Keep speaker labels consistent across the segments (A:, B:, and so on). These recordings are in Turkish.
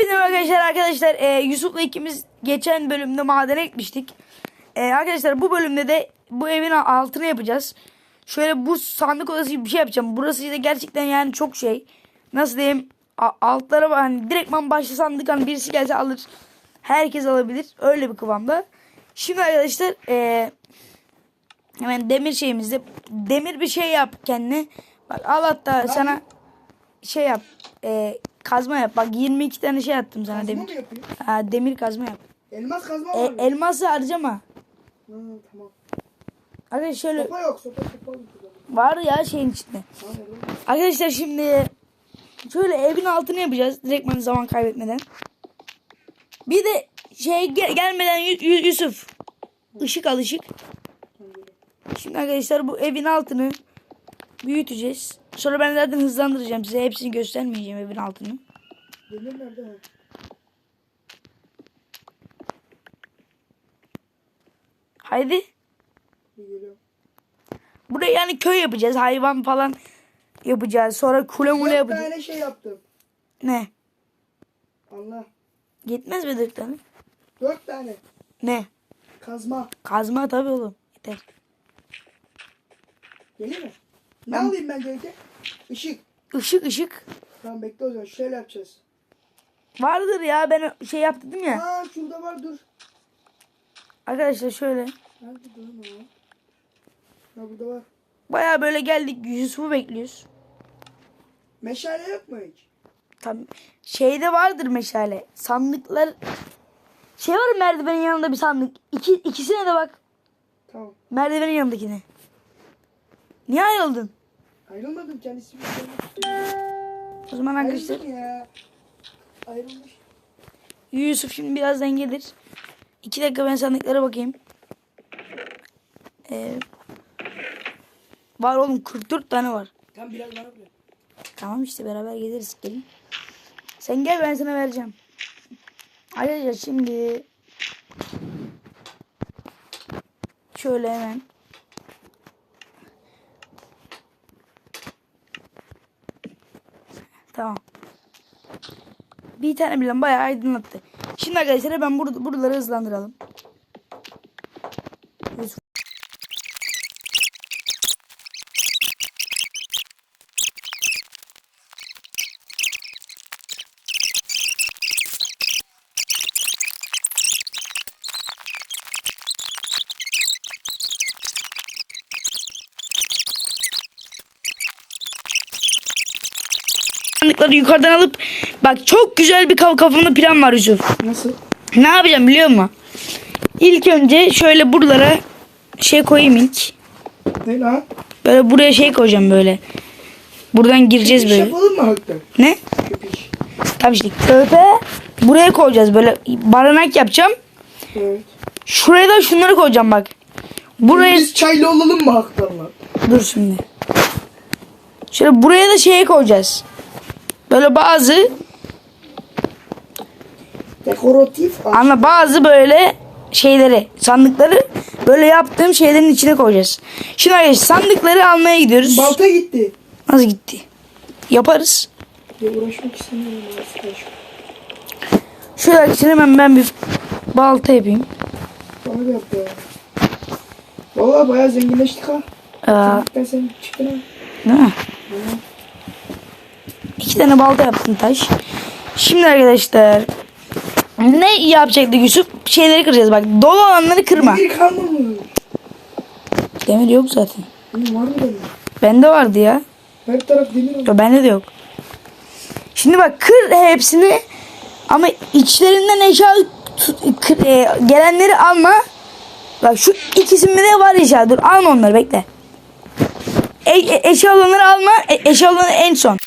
A: Hepinize arkadaşlar arkadaşlar e, Yusuf'la ikimiz geçen bölümde madene gitmiştik. E, arkadaşlar bu bölümde de bu evin altını yapacağız. Şöyle bu sandık odası gibi bir şey yapacağım. Burası da gerçekten yani çok şey. Nasıl diyeyim a- altlara hani direktman başta sandık hani birisi gelse alır. Herkes alabilir. Öyle bir kıvamda. Şimdi arkadaşlar e, hemen demir şeyimizde demir bir şey yap kendine. Bak al hatta sana şey yap. E, kazma yap. Bak 22 tane şey attım sana
B: Kazma mı
A: demir.
B: yapıyor?
A: Ha, demir kazma yap.
B: Elmas kazma
A: E,
B: var mı?
A: elması harcama.
B: Hı, tamam.
A: Arkadaşlar şöyle
B: Sopa yok sopa sopa yok.
A: var ya şeyin içinde.
B: Tamam?
A: Arkadaşlar şimdi şöyle evin altını yapacağız. Direktman zaman kaybetmeden. Bir de şey gel- gelmeden Yu- Yu- Yusuf. Işık al ışık. Şimdi arkadaşlar bu evin altını büyüteceğiz. Sonra ben zaten hızlandıracağım size. Hepsini göstermeyeceğim evin altını.
B: Demir nerede? Ha?
A: Haydi.
B: Bir.
A: Buraya yani köy yapacağız. Hayvan falan yapacağız. Sonra kule mule yapacağız.
B: tane şey yaptım.
A: Ne?
B: Allah.
A: Yetmez mi dört tane?
B: Dört tane.
A: Ne?
B: Kazma.
A: Kazma tabii oğlum. Yeter.
B: Gelir mi? Ne alayım ben Ceyke? Işık.
A: Işık ışık.
B: Tamam bekle o zaman. Şöyle yapacağız.
A: Vardır ya ben şey yap dedim ya.
B: Aa şurada var dur.
A: Arkadaşlar şöyle.
B: Nerede dur? Ha burada var.
A: Baya böyle geldik Yusuf'u bekliyoruz.
B: Meşale yok mu hiç?
A: Tam şeyde vardır meşale. Sandıklar şey var merdivenin yanında bir sandık. İki, ikisine de bak.
B: Tamam.
A: Merdivenin yanındakine. Niye ayrıldın?
B: Ayrılmadım kendisi. bir
A: O zaman
B: şey.
A: arkadaşlar
B: ya. Ayrılmış.
A: Yusuf şimdi birazdan gelir. İki dakika ben sandıklara bakayım. Ee, var oğlum 44 tane var.
B: Tam biraz bana bırak.
A: Tamam işte beraber geliriz gelin. Sen gel ben sana vereceğim. Arkadaşlar şimdi şöyle hemen Tamam. Bir tane bile bayağı aydınlattı. Şimdi arkadaşlar ben bur buraları hızlandıralım. Sandıkları yukarıdan alıp bak çok güzel bir kaf- kafamda plan var Yusuf.
B: Nasıl?
A: Ne yapacağım biliyor musun? İlk önce şöyle buralara şey koyayım ilk.
B: Ne lan?
A: Böyle buraya şey koyacağım böyle. Buradan gireceğiz
B: İş
A: böyle.
B: yapalım mı hakikaten?
A: Ne?
B: Köpüş.
A: Tabii işte köpe buraya koyacağız böyle barınak yapacağım.
B: Evet.
A: Şuraya da şunları koyacağım bak. Buraya
B: Biz çaylı olalım mı hakikaten lan?
A: dur şimdi. Şöyle buraya da şey koyacağız. Böyle bazı
B: Dekoratif. ağaç.
A: Ama bazı böyle şeyleri, sandıkları böyle yaptığım şeylerin içine koyacağız. Şimdi arkadaşlar sandıkları almaya gidiyoruz.
B: Balta gitti.
A: Nasıl gitti? Yaparız.
B: Ya uğraşmak istemiyorum.
A: Şöyle arkadaşlar hemen ben bir balta yapayım.
B: Bana yaptı ya. Valla bayağı zenginleştik ha.
A: Aa,
B: Sen çıktın ha.
A: değil mi? İki tane balta yaptım taş. Şimdi arkadaşlar ne yapacaktık Yusuf? Şeyleri kıracağız bak. Dolu olanları kırma.
B: Kalmamış.
A: Demir yok zaten.
B: Benim var mı?
A: Bende vardı ya.
B: Her taraf demir oldu.
A: Bende de yok. Şimdi bak kır hepsini ama içlerinden eşya kır- e, gelenleri alma. Bak şu ikisinde de var eşya. Dur alma onları bekle. E, e, eşya olanları alma. E, eşya olanları en son.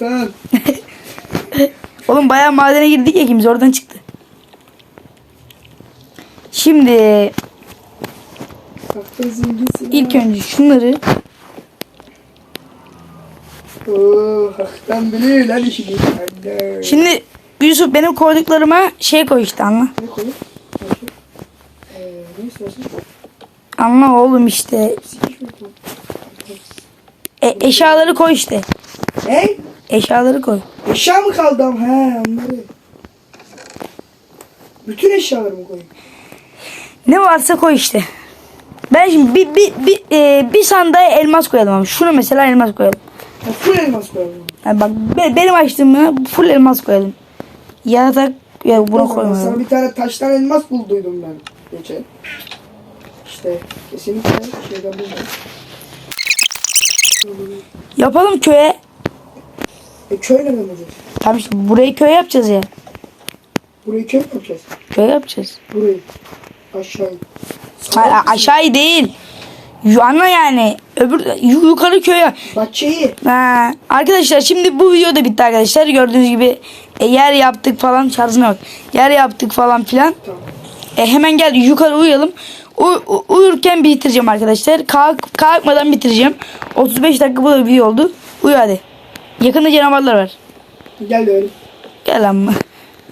A: Oğlum bayağı madene girdik ya ikimiz oradan çıktı. Şimdi ilk önce şunları.
B: Anne.
A: şimdi Yusuf benim koyduklarıma şey koy işte anla.
B: Ne? Ee?
A: Anla oğlum işte. E, eşyaları koy işte.
B: Ne?
A: Eşyaları koy.
B: Eşya mı kaldı ama? He onları. Bütün eşyalarımı koyayım.
A: Ne varsa koy işte. Ben şimdi bir, bir, bir, e, bir sandığa elmas koyalım ama. Şuna mesela elmas koyalım.
B: Ha, full elmas koyalım.
A: Yani bak be- benim açtığımı full elmas koyalım. Ya
B: O
A: bunu
B: zaman
A: koymayalım.
B: Sana bir tane taştan elmas bulduydum ben geçen. İşte kesinlikle şeyden buldum.
A: Yapalım köye.
B: E köy nereden bulacağız?
A: Tamam işte burayı köy yapacağız ya.
B: Burayı köy mü yapacağız?
A: Köy yapacağız.
B: Burayı. Aşağıyı.
A: Hayır, aşağı değil. Yu- Ana yani. Öbür yu- yukarı köye.
B: Bahçeyi.
A: Ha, arkadaşlar şimdi bu video da bitti arkadaşlar. Gördüğünüz gibi e, yer yaptık falan şarjına bak. Yer yaptık falan filan.
B: Tamam.
A: E, hemen gel yukarı uyuyalım. U- u- uyurken bitireceğim arkadaşlar. Kalk kalkmadan bitireceğim. 35 dakika bu da video oldu. Uyu hadi. Yakında canavarlar var.
B: Gel öyle.
A: Gel amma.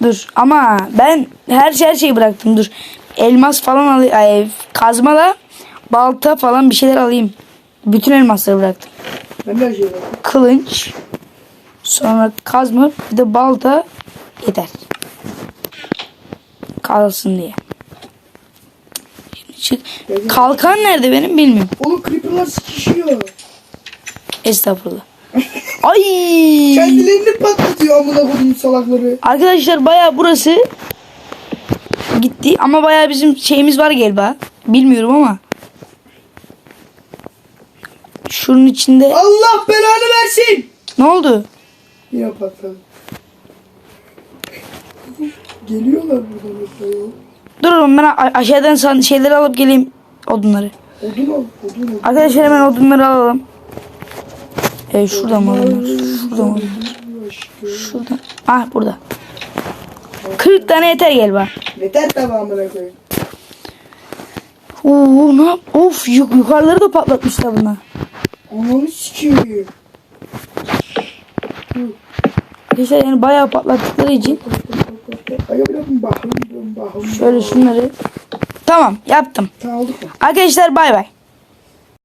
A: Dur ama ben her şey her şeyi bıraktım dur. Elmas falan alayım. Ay, kazmala balta falan bir şeyler alayım. Bütün elmasları bıraktım.
B: Ben de her şeyi bıraktım.
A: Kılınç. Sonra kazma bir de balta yeter. Kalsın diye. Şimdi çık. Kalkan nerede benim bilmiyorum.
B: Oğlum creeper'lar sıkışıyor.
A: Estağfurullah. Ay.
B: Kendilerini patlatıyor amına koyayım salakları.
A: Arkadaşlar baya burası gitti ama baya bizim şeyimiz var galiba. Bilmiyorum ama. Şunun içinde
B: Allah belanı versin.
A: ne oldu?
B: Yine patladı. Geliyorlar buradan mesela.
A: Dur oğlum ben aşağıdan şeyleri alıp geleyim odunları.
B: Odun al. Odun al.
A: Arkadaşlar hemen odunları alalım. E şurada mı odunlar? Şurada mı?
B: Aşkım.
A: Şurada. Ah burada. 40 tane yeter galiba.
B: Yeter tamamına koyayım.
A: Oo ne yap? Of yuk yukarıları da patlatmışlar bunlar.
B: Ananı sikeyim.
A: Arkadaşlar yani bayağı patlattıkları için şöyle şunları. Tamam yaptım.
B: Tamam?
A: Arkadaşlar bay bay.